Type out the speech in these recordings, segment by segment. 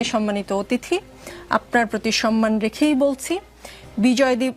সম্মানিত অতিথি আপনার প্রতি সম্মান রেখেই বলছি। বিজয় দ্বীপ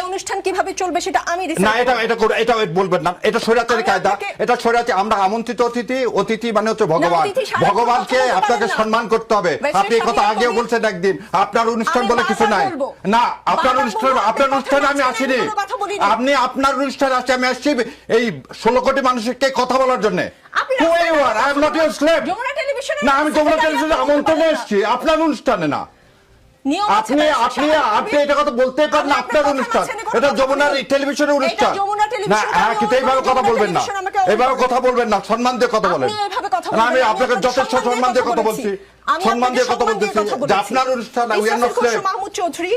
এই অনুষ্ঠান কীভাবে চলবে সেটা আমি না এটা এটা এটা বলবেন না। এটা সৈরাতের কায়দা। এটা সৈরাতে আমরা আমন্ত্রিত অতিথি অতিথি মানে হচ্ছে ভগবান। ভগবানকে আপনাকে সম্মান করতে হবে। আপনি এই কথা আগেও বলছেন একদিন। আপনার অনুষ্ঠান বলে কিছু নাই। না আপনার অনুষ্ঠান আপনার অনুষ্ঠানে আমি আসিনি। আপনি আপনার অনুষ্ঠানে আসছি। আমি আসছি এই ষোলো কোটি মানুষকে কথা বলার জন্য। না আমি যমুনা টেলিভিশনে আমন্ত্রণে এসেছি। আপনার অনুষ্ঠানে না। আপনি আপনি আপনি এটা কথা বলতেই পারেন আপনার অনুষ্ঠান। এটা যমুনার টেলিভিশনের অনুষ্ঠান। না হ্যাঁ কিন্তু এইভাবে কথা বলবেন না। কথা বলবেন না সম্মান দিয়ে কথা বলেন। আমি আপনাকে যথেষ্ট সম্মান দিয়ে কথা বলছি। সম্মান দিয়ে কথা বলতেছি। আপনার অনুষ্ঠান উই আর নট চৌধুরী